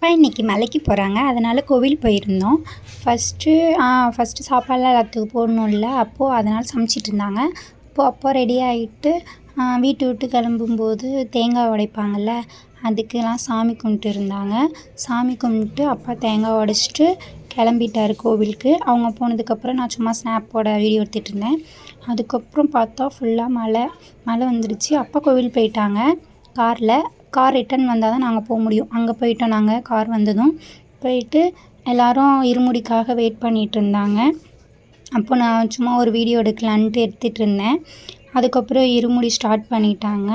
அப்பா இன்றைக்கி மலைக்கு போகிறாங்க அதனால் கோவில் போயிருந்தோம். ஃபஸ்ட்டு ஃபஸ்ட்டு சாப்பாடுலாம் எல்லாத்துக்கும் போடணும்ல. அப்போது அதனால் சமைச்சிட்டு இருந்தாங்க. அப்போது அப்பா ரெடி ஆகிட்டு வீட்டை விட்டு கிளம்பும்போது தேங்காய் உடைப்பாங்கல்ல அதுக்கெல்லாம் சாமி கும்பிட்டு இருந்தாங்க. சாமி கும்பிட்டு அப்பா தேங்காய் உடச்சிட்டு கிளம்பிட்டார் கோவிலுக்கு. அவங்க போனதுக்கப்புறம் நான் சும்மா ஸ்னாப்போட வீடியோ எடுத்துகிட்டு இருந்தேன். அதுக்கப்புறம் பார்த்தா ஃபுல்லாக மழை மழை வந்துடுச்சு அப்பா கோவில் போயிட்டாங்க. காரில் கார் ரிட்டன் வந்தால் தான் நாங்கள் போக முடியும். அங்கே போயிட்டோம் நாங்கள் கார் வந்ததும். போயிட்டு எல்லோரும் இருமுடிக்காக வெயிட் பண்ணிகிட்டு இருந்தாங்க. அப்போ நான் சும்மா ஒரு வீடியோ எடுக்கலான்ட்டு எடுத்துகிட்டு இருந்தேன். அதுக்கப்புறம் இருமுடி ஸ்டார்ட் பண்ணிட்டாங்க.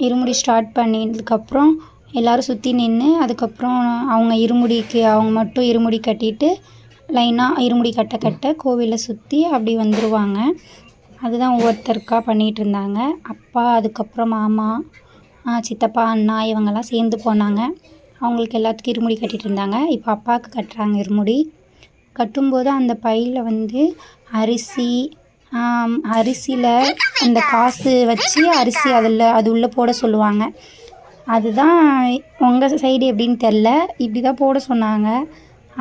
இருமுடி ஸ்டார்ட் பண்ணதுக்கப்புறம் எல்லோரும் சுற்றி நின்று அதுக்கப்புறம் அவங்க இருமுடிக்கு அவங்க மட்டும் இருமுடி கட்டிட்டு லைனாக இருமுடி கட்ட கட்ட கோவிலை சுற்றி அப்படி வந்துடுவாங்க அதுதான் ஒவ்வொருத்தருக்கா பண்ணிகிட்டு இருந்தாங்க. அப்பா அதுக்கப்புறம் மாமா சித்தப்பா அண்ணா இவங்கெல்லாம் சேர்ந்து போனாங்க. அவங்களுக்கு எல்லாத்துக்கும் இருமுடி கட்டிகிட்டு இருந்தாங்க. இப்போ அப்பாவுக்கு கட்டுறாங்க இருமுடி. கட்டும்போது அந்த பையில் வந்து அரிசி அரிசியில் அந்த காசு வச்சு அரிசி அதில் அது உள்ளே போட சொல்லுவாங்க. அதுதான் உங்கள் சைடு எப்படின்னு தெரில இப்படி தான் போட சொன்னாங்க.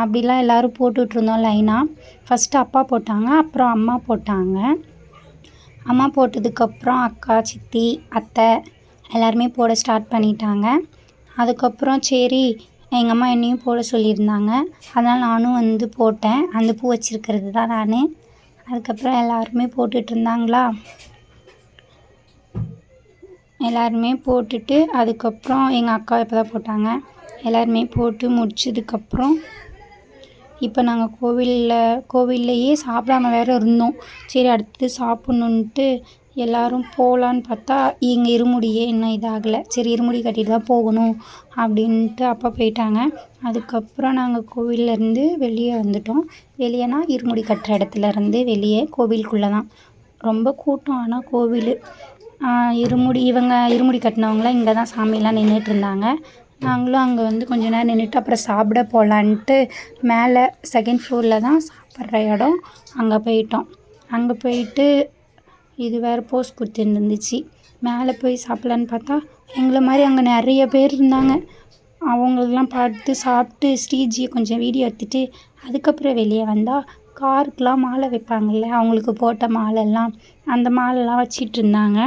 அப்படிலாம் எல்லோரும் போட்டுட்ருந்தோம் லைனாக ஃபஸ்ட்டு அப்பா போட்டாங்க அப்புறம் அம்மா போட்டாங்க. அம்மா போட்டதுக்கப்புறம் அக்கா சித்தி அத்தை எல்லாருமே போட ஸ்டார்ட் பண்ணிட்டாங்க. அதுக்கப்புறம் சரி எங்கள் அம்மா என்னையும் போட சொல்லியிருந்தாங்க. அதனால் நானும் வந்து போட்டேன். அந்த பூ வச்சுருக்கிறது தான் நான். அதுக்கப்புறம் எல்லாருமே போட்டுட்ருந்தாங்களா எல்லாருமே போட்டுட்டு அதுக்கப்புறம் எங்கள் அக்கா இப்போ தான் போட்டாங்க. எல்லாருமே போட்டு முடிச்சதுக்கப்புறம் இப்போ நாங்கள் கோவிலில் கோவில்லையே சாப்பிடாம வேறு இருந்தோம். சரி அடுத்து சாப்பிட்ணுன்ட்டு எல்லோரும் போகலான்னு பார்த்தா இங்கே இருமுடியே இன்னும் இதாகலை. சரி இருமுடி கட்டிட்டு தான் போகணும் அப்படின்ட்டு அப்பா போயிட்டாங்க. அதுக்கப்புறம் நாங்கள் கோவில்லேருந்து வெளியே வந்துட்டோம். வெளியேனா இருமுடி கட்டுற இடத்துலருந்து வெளியே கோவிலுக்குள்ளே தான். ரொம்ப கூட்டம் ஆனால் கோவில். இருமுடி இவங்க இருமுடி கட்டினவங்களாம் இங்கே தான் சாமிலாம் நின்றுட்டுருந்தாங்க நாங்களும் அங்கே வந்து கொஞ்ச நேரம் நின்றுட்டு அப்புறம் சாப்பிட போகலான்ட்டு மேலே செகண்ட் ஃப்ளோரில் தான் சாப்பிட்ற இடம். அங்கே போயிட்டோம். அங்கே போயிட்டு இது வேறு போஸ் கொடுத்துருந்துச்சு. மேலே போய் சாப்பிட்லான்னு பார்த்தா எங்களை மாதிரி அங்கே நிறைய பேர் இருந்தாங்க. அவங்களெலாம் பார்த்து சாப்பிட்டு ஸ்ரீஜியை கொஞ்சம் வீடியோ எடுத்துகிட்டு அதுக்கப்புறம் வெளியே வந்தால் காருக்கெலாம் மாலை வைப்பாங்கள்ல அவங்களுக்கு போட்ட மாலைலாம் அந்த மாலைலாம் வச்சிட்டு இருந்தாங்க.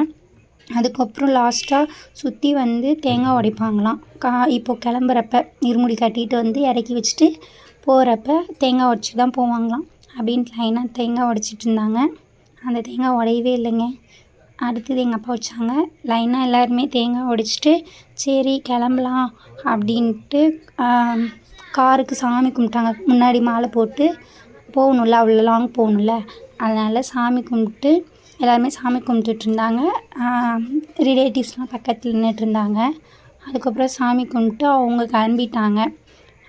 அதுக்கப்புறம் லாஸ்ட்டாக சுற்றி வந்து தேங்காய் உடைப்பாங்களாம். கா இப்போது கிளம்புறப்ப இருமுடி கட்டிட்டு வந்து இறக்கி வச்சுட்டு போகிறப்ப தேங்காய் உடச்சி தான் போவாங்களாம். அப்படின்ட்டு லைனாக தேங்காய் உடச்சிட்டு இருந்தாங்க. அந்த தேங்காய் உடையவே இல்லைங்க. அடுத்தது எங்கள் அப்பா வச்சாங்க. லைனாக எல்லாருமே தேங்காய் உடைச்சிட்டு சரி கிளம்பலாம் அப்படின்ட்டு காருக்கு சாமி கும்பிட்டாங்க. முன்னாடி மாலை போட்டு போகணும்ல அவ்வளோ லாங் போகணுல்ல அதனால் சாமி கும்பிட்டு எல்லாருமே சாமி கும்பிட்டுட்ருந்தாங்க ரிலேட்டிவ்ஸ்லாம் பக்கத்தில் நின்றுட்டு இருந்தாங்க. அதுக்கப்புறம் சாமி கும்பிட்டு அவங்க கிளம்பிட்டாங்க.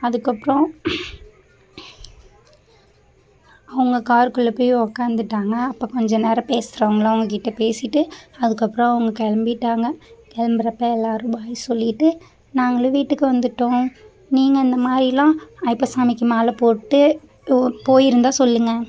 அதுக்கப்புறம் அவங்க காருக்குள்ளே போய் உக்காந்துட்டாங்க. அப்போ கொஞ்ச நேரம் பேசுகிறவங்களும் அவங்கக்கிட்ட பேசிவிட்டு அதுக்கப்புறம் அவங்க கிளம்பிட்டாங்க. கிளம்புறப்ப எல்லோரும் பாய் சொல்லிவிட்டு நாங்களும் வீட்டுக்கு வந்துவிட்டோம் நீங்கள் இந்த மாதிரிலாம் ஐப்பசாமிக்கு மாலை போட்டு போயிருந்தால் சொல்லுங்கள்